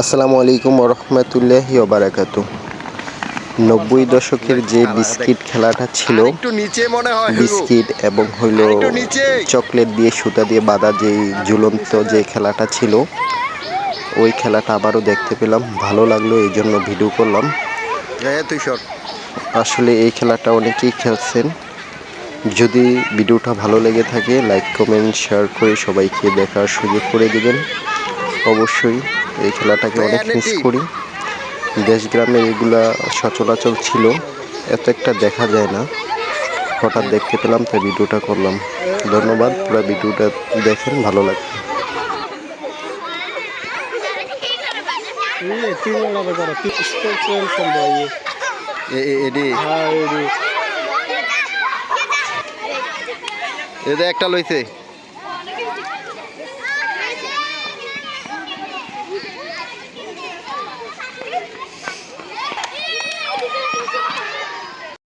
আসসালামু আলাইকুম রহমতুল্লাহি বারাকাতু নব্বই দশকের যে বিস্কিট খেলাটা ছিল একটু নিচে মনে হয় বিস্কিট এবং হইল চকলেট দিয়ে সুতা দিয়ে বাঁধা যে ঝুলন্ত যে খেলাটা ছিল ওই খেলাটা আবারও দেখতে পেলাম। ভালো লাগল এই জন্য ভিডিও করলাম। আসলে এই খেলাটা অনেকেই খেলছেন। যদি ভিডিওটা ভালো লেগে থাকে লাইক কমেন্ট শেয়ার করে সবাইকে দেখার সুযোগ করে দিবেন। অবশ্যই এই খেলাটাকে অনেক মিস করি। দেশ গ্রামে এগুলা সচরাচর ছিল এত একটা দেখা যায় না। হঠাৎ দেখতে পেলাম তাই ভিডিওটা করলাম। ধন্যবাদ পুরো ভিডিওটা দেখেন ভালো লাগবে। ini. এদের একটা লইছে।